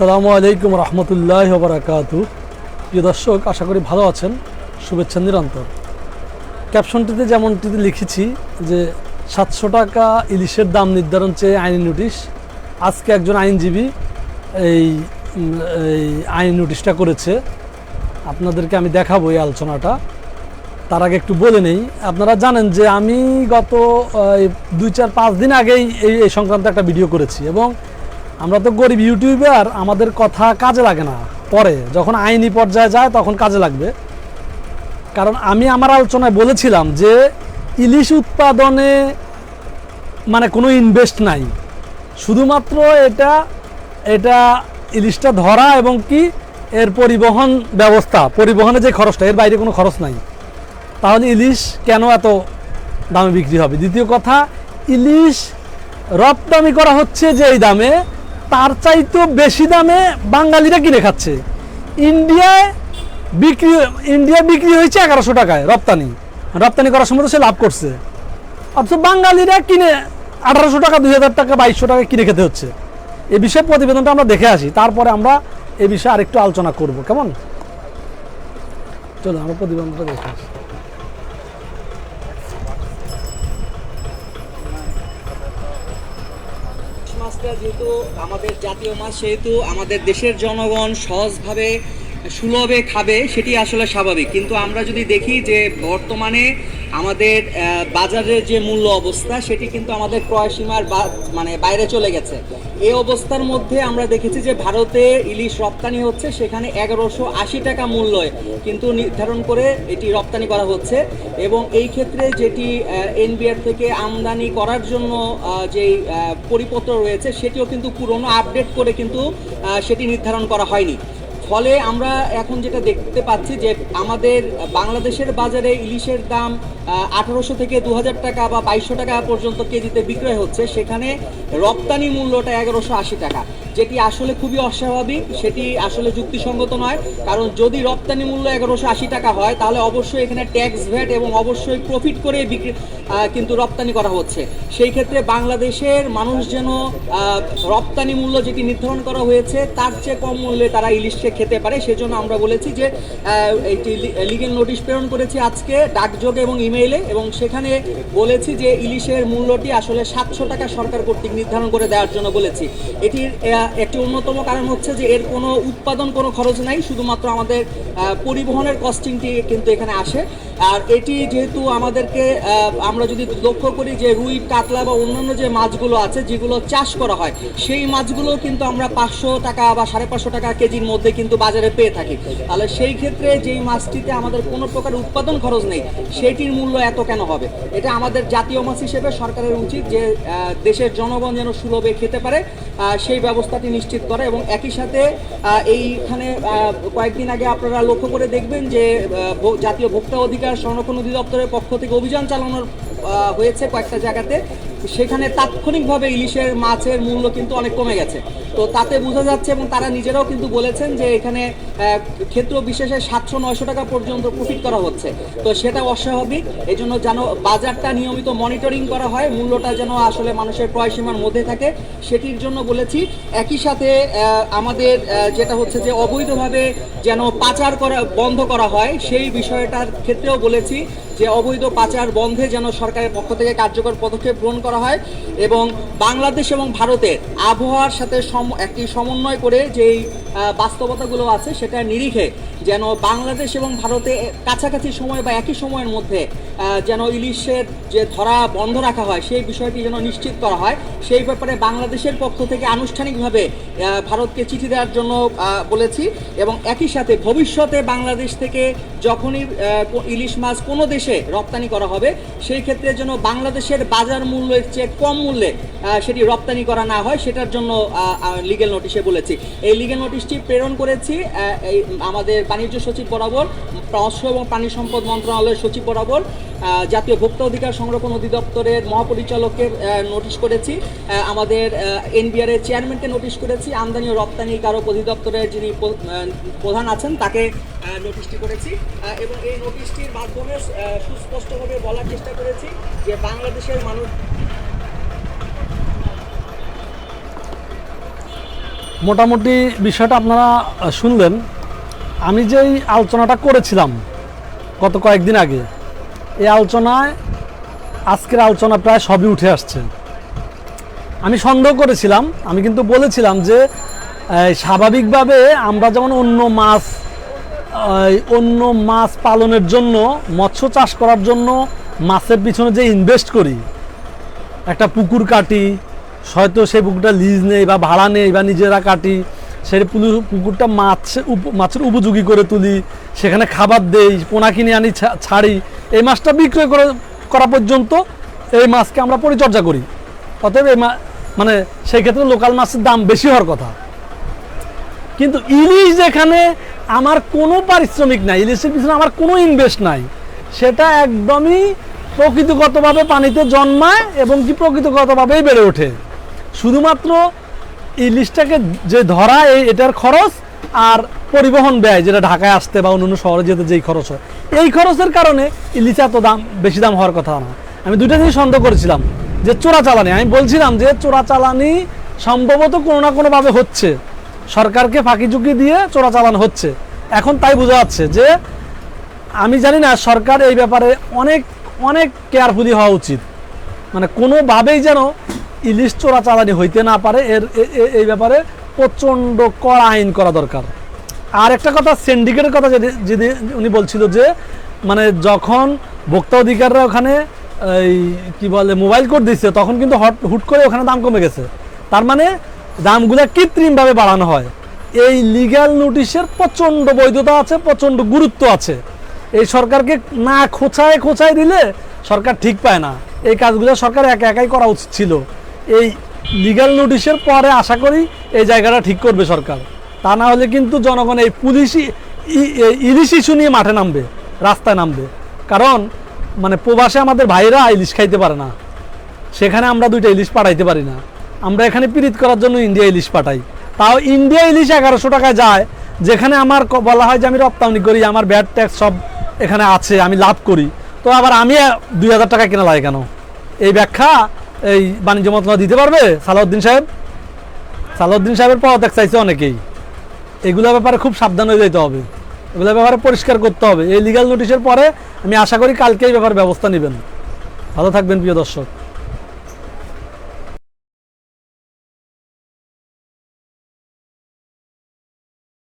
আসসালামু আলাইকুম রহমতুল্লাহ বারাকাতু প্রিয় দর্শক, আশা করি ভালো আছেন। শুভেচ্ছা নিরন্তর। ক্যাপশনটিতে যেমনটিতে লিখেছি যে, সাতশো টাকা ইলিশের দাম নির্ধারণ চেয়ে আইনি নোটিশ। আজকে একজন আইনজীবী এই এই আইনি নোটিশটা করেছে। আপনাদেরকে আমি দেখাবো এই আলোচনাটা। তার আগে একটু বলে নেই। আপনারা জানেন যে, আমি গত দুই চার পাঁচ দিন আগেই এই সংক্রান্ত একটা ভিডিও করেছি এবং আমরা তো গরিব ইউটিউবার, আমাদের কথা কাজে লাগে না। পরে, যখন আইনি পর্যায়ে যায়, তখন কাজে লাগবে। কারণ আমি আমার আলোচনায় বলেছিলাম যে, ইলিশ উৎপাদনে মানে কোনো ইনভেস্ট নাই। শুধুমাত্র এটা এটা ইলিশটা ধরা এবং কি, এর পরিবহন ব্যবস্থা, পরিবহনে যে খরচটা, এর বাইরে কোনো খরচ নাই। তাহলে ইলিশ কেন এত দামে বিক্রি হবে? দ্বিতীয় কথা, ইলিশ রপ্তানি করা হচ্ছে যে এই দামে তার চাইতেও বেশি দামে বাঙালিরা কিনে খাচ্ছে। ইন্ডিয়ায় বিক্রি ইন্ডিয়া বিক্রি হয়েছে এগারোশো টাকায় রপ্তানি। রপ্তানি করার সময় তো সে লাভ করছে। অথচ বাঙালিরা কিনে আঠারোশো টাকা, দুই হাজার টাকা, বাইশশো টাকা কিনে খেতে হচ্ছে। এই বিষয়ে প্রতিবেদনটা আমরা দেখে আসি। তারপরে আমরা এ বিষয়ে আরেকটু আলোচনা করব। কেমন? চলো, আমরা প্রতিবেদনটা দেখে আসি। যেহেতু আমাদের জাতীয় মাছ সেহেতু আমাদের দেশের জনগণ সহজভাবে সুলভে খাবে, সেটি আসলে স্বাভাবিক। কিন্তু আমরা যদি দেখি যে বর্তমানে আমাদের বাজারের যে মূল্য অবস্থা, সেটি কিন্তু আমাদের ক্রয় সীমার মানে বাইরে চলে গেছে। এই অবস্থার মধ্যে আমরা দেখেছি যে ভারতে ইলিশ রপ্তানি হচ্ছে, সেখানে এগারোশো আশি টাকা মূল্য কিন্তু নির্ধারণ করে এটি রপ্তানি করা হচ্ছে এবং এই ক্ষেত্রে যেটি এনবিআর থেকে আমদানি করার জন্য যেই পরিপত্র রয়েছে, সেটিও কিন্তু পুরনো আপডেট করে কিন্তু সেটি নির্ধারণ করা হয়নি। ফলে আমরা এখন যেটা দেখতে পাচ্ছি যে আমাদের বাংলাদেশের বাজারে ইলিশের দাম আঠারোশো থেকে দু হাজার টাকা বা বাইশশো টাকা পর্যন্ত কেজিতে বিক্রয় হচ্ছে। সেখানে রপ্তানি মূল্যটা এগারোশো আশি টাকা। যেটি আসলে খুবই অস্বাভাবিক, সেটি আসলে যুক্তিসঙ্গত নয়। কারণ যদি রপ্তানি মূল্য এগারোশো আশি টাকা হয়, তাহলে অবশ্যই এখানে ট্যাক্স ভ্যাট এবং অবশ্যই প্রফিট করে বিক্রি কিন্তু রপ্তানি করা হচ্ছে। সেই ক্ষেত্রে বাংলাদেশের মানুষ যেন রপ্তানি মূল্য যেটি নির্ধারণ করা হয়েছে, তার চেয়ে কম মূল্যে তারা ইলিশকে খেতে পারে। সেজন্য আমরা বলেছি যে এইটি লিগেল নোটিশ প্রেরণ করেছি আজকে, ডাকযোগে এবং ইমেইলে এবং সেখানে বলেছি যে ইলিশের মূল্যটি আসলে সাতশো টাকা সরকার কর্তৃক নির্ধারণ করে দেওয়ার জন্য বলেছি। এটির একটি অন্যতম কারণ হচ্ছে যে এর কোনো উৎপাদন, কোনো খরচ নাই, শুধুমাত্র আমাদের পরিবহনের কস্টিংটি কিন্তু এখানে আসে। আর এটি যেহেতু আমাদেরকে আমরা যদি লক্ষ্য করি যে রুই, কাতলা বা অন্যান্য যে মাছগুলো আছে, যেগুলো চাষ করা হয়, সেই মাছগুলো কিন্তু আমরা পাঁচশো টাকা বা সাড়ে পাঁচশো টাকা কেজির মধ্যে কিন্তু বাজারে পেয়ে থাকি। তাহলে সেই ক্ষেত্রে যেই মাছটিতে আমাদের কোনো প্রকার উৎপাদন খরচ নেই সেটির মূল্য এত কেন হবে? এটা আমাদের জাতীয় মাছ হিসেবে সরকারের উচিত যে দেশের জনগণ যেন সুলভে খেতে পারে সেই ব্যবস্থাটি নিশ্চিত করা এবং একই সাথে এইখানে কয়েকদিন আগে আপনারা লক্ষ্য করে দেখবেন যে জাতীয় ভোক্তা অধিকার সংরক্ষণ অধিদপ্তরের পক্ষ থেকে অভিযান চালানোর হয়েছে কয়েকটা জায়গাতে। সেখানে তাৎক্ষণিকভাবে ইলিশের মাছের মূল্য কিন্তু অনেক কমে গেছে। তো তাতে বোঝা যাচ্ছে এবং তারা নিজেরাও কিন্তু বলেছেন যে এখানে ক্ষেত্র বিশেষে সাতশো নয়শো টাকা পর্যন্ত প্রফিট করা হচ্ছে। তো সেটা অস্বাভাবিক। এই জন্য যেন বাজারটা নিয়মিত মনিটরিং করা হয়, মূল্যটা যেন আসলে মানুষের ক্রয় সীমার মধ্যে থাকে, সেটির জন্য বলেছি। একই সাথে আমাদের যেটা হচ্ছে যে অবৈধভাবে যেন পাচার করা, বন্ধ করা হয়, সেই বিষয়টার ক্ষেত্রেও বলেছি যে অবৈধ পাচার বন্ধে যেন সরকারের পক্ষ থেকে কার্যকর পদক্ষেপ গ্রহণ করা হয় এবং বাংলাদেশ এবং ভারতের আবহাওয়ার সাথে একটি সমন্বয় করে যেই বাস্তবতাগুলো আছে সেটা নিরিখে যেন বাংলাদেশ এবং ভারতে কাছাকাছি সময় বা একই সময়ের মধ্যে যেন ইলিশের যে ধরা বন্ধ রাখা হয় সেই বিষয়টি যেন নিশ্চিত করা হয়। সেই ব্যাপারে বাংলাদেশের পক্ষ থেকে আনুষ্ঠানিকভাবে ভারতকে চিঠি দেওয়ার জন্য বলেছি এবং একই সাথে ভবিষ্যতে বাংলাদেশ থেকে যখনই ইলিশ মাছ কোনো দেশে রপ্তানি করা হবে, সেই ক্ষেত্রে যেন বাংলাদেশের বাজার মূল্যের চেয়ে কম মূল্যে সেটি রপ্তানি করা না হয়, সেটার জন্য লিগেল নোটিশে বলেছি। এই লিগেল নোটিশটি প্রেরণ করেছি এই আমাদের বাণিজ্য সচিব বরাবর মৎস্য এবং প্রাণী সম্পদ মন্ত্রণালয়ের সচিব বরাবর জাতীয় ভোক্তা অধিকার সংরক্ষণ অধিদপ্তরের মহাপরিচালককে নোটিশ করেছি। আমাদের এনবিআর এর চেয়ারম্যানকে নোটিশ করেছি। আমদানি ও রপ্তানি কারক অধিদপ্তরের যিনি প্রধান আছেন, তাকে নোটিশটি করেছি। এবং এই নোটিশটির মাধ্যমে সুস্পষ্টভাবে বলার চেষ্টা করেছি যে বাংলাদেশের মানুষ মোটামুটি বিষয়টা আপনারা শুনলেন। আমি যেই আলোচনাটা করেছিলাম গত কয়েকদিন আগে, এই আলোচনায়, আজকের আলোচনা প্রায় সবই উঠে আসছে। আমি সন্দেহ করেছিলাম, আমি কিন্তু বলেছিলাম যে স্বাভাবিকভাবে আমরা যেমন অন্য মাছ অন্য মাছ পালনের জন্য, মৎস্য চাষ করার জন্য মাছের পিছনে যে ইনভেস্ট করি, একটা পুকুর কাটি, হয়তো সেই পুকুরটা লিজ নেই বা ভাড়া নেই বা নিজেরা কাটি, সেই পুকুরটা মাছ মাছের উপযোগী করে তুলি, সেখানে খাবার দেই, পোনা কিনে আনি ছাড়ি, এই মাছটা বিক্রয় করে করা পর্যন্ত এই মাছকে আমরা পরিচর্যা করি। অতএব এই মানে সেই ক্ষেত্রে লোকাল মাছের দাম বেশি হওয়ার কথা। কিন্তু ইলিশ যেখানে আমার কোনো পারিশ্রমিক নাই, ইলিশের পিছনে আমার কোনো ইনভেস্ট নাই। সেটা একদমই প্রকৃতিগতভাবে পানিতে জন্মায় এবং কি প্রকৃতিগতভাবেই বেড়ে ওঠে। শুধুমাত্র ইলিশটাকে যে ধরা, এই এটার খরচ আর পরিবহন ব্যয়, যেটা ঢাকায় আসতে বা অন্যান্য শহরে যেতে যেই খরচ হয়। এই খরচের কারণে ইলিশ এত দাম, বেশি দাম হওয়ার কথা না। আমি দুইটা জিনিস সন্দেহ করেছিলাম, যে চোরা চালানি আমি বলছিলাম যে চোরা চালানি সম্ভবত কোনো না কোনোভাবে হচ্ছে। সরকারকে ফাঁকি ঝুঁকি দিয়ে চোরা চালানো হচ্ছে। এখন তাই বোঝা যাচ্ছে যে আমি জানি না, সরকার এই ব্যাপারে অনেক অনেক কেয়ারফুলি হওয়া উচিত। মানে কোনোভাবেই যেন ইলিশ চোরা চালানি হইতে না পারে, এর এই ব্যাপারে প্রচণ্ড কড়া আইন করা দরকার। আর একটা কথা সিন্ডিকেটের কথা যদি উনি বলছিল যে মানে যখন ভোক্তা অধিকাররা ওখানে এই, কী বলে মোবাইল কোড দিচ্ছে তখন কিন্তু হট, হুট করে ওখানে দাম কমে গেছে। তার মানে দামগুলো কৃত্রিমভাবে বাড়ানো হয়। এই লিগ্যাল নোটিশের প্রচণ্ড বৈধতা আছে, প্রচণ্ড গুরুত্ব আছে। এই সরকারকে না খোঁচায় খোঁচায় দিলে সরকার ঠিক পায় না। এই কাজগুলো সরকার একা একাই করা উচিত ছিল। এই লিগ্যাল নোটিশের পরে আশা করি এই জায়গাটা ঠিক করবে সরকার। তা না হলে কিন্তু জনগণ এই পুলিশই ইলিশ ইস্যু নিয়ে মাঠে নামবে, রাস্তায় নামবে। কারণ মানে প্রবাসে আমাদের ভাইরা ইলিশ খাইতে পারে না। সেখানে আমরা দুইটা ইলিশ পাঠাইতে পারি না। আমরা এখানে পীড়িত করার জন্য ইন্ডিয়া ইলিশ পাঠাই। তাও ইন্ডিয়া ইলিশ এগারোশো টাকায় যায়, যেখানে আমার বলা হয় যে আমি রপ্তানি করি, আমার ব্যাট ট্যাক্স সব এখানে আছে, আমি লাভ করি। তো আবার আমি দুই হাজার টাকা কেনা লাগে কেন? এই ব্যাখ্যা এই বাণিজ্য মন্ত্রণালয় দিতে পারবে? সালাউদ্দিন সাহেব? সালাউদ্দিন সাহেবের পদত্যাগ চাইছে অনেকেই। এগুলোর ব্যাপারে খুব সাবধান হয়ে যেতে হবে। এগুলোর ব্যাপারে পরিষ্কার করতে হবে। এই লিগাল নোটিশের পরে আমি আশা করি কালকে এই ব্যাপারে ব্যবস্থা নেবেন। ভালো থাকবেন প্রিয় দর্শক।